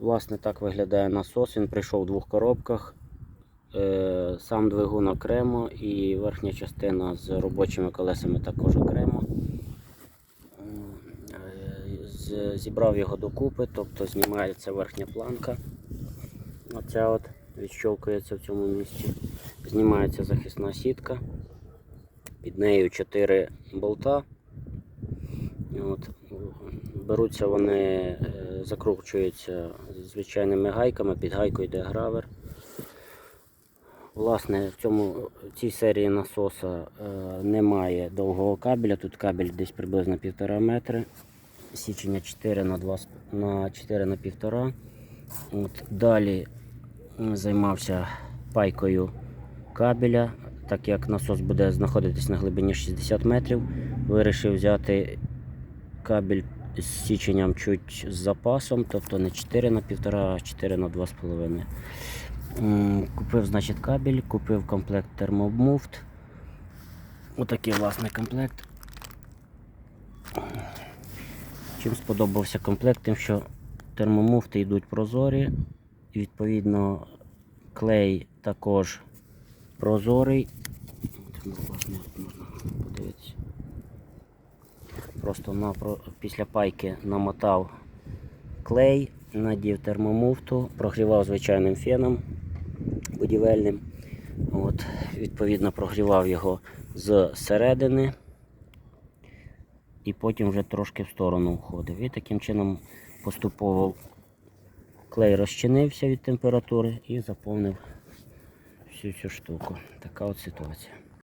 Власне, так виглядає насос. Він прийшов в двох коробках. Е, Сам двигун окремо і верхня частина з робочими колесами також окремо. Е, Зібрав його докупи, тобто знімається верхня планка. Оця от відщолкується в цьому місці. Знімається захисна сітка. Під нею 4 болта. От. Беруться вони, закручуються звичайними гайками, під гайкою йде гравер. Власне, в цьому в цій серії насоса е, немає довгого кабеля. Тут кабель десь приблизно 1,5 метри. Січення 4 на 2 на 4 на 1,5. От. Далі займався пайкою кабеля, так як насос буде знаходитись на глибині 60 метрів. Вирішив взяти кабель з січенням чуть з запасом, тобто не 4 на 1,5, а 4 на 2,5. Купив, значить, кабель, купив комплект термомуфт. Отакий власний комплект. Чим сподобався комплект, тим, що термомуфти йдуть прозорі, і відповідно клей також прозорий. Власне, можна. Просто на, після пайки намотав клей, надів термомуфту, прогрівав звичайним феном будівельним. От, відповідно, прогрівав його з середини і потім вже трошки в сторону входив. І таким чином поступово клей розчинився від температури і заповнив всю цю штуку. Така от ситуація.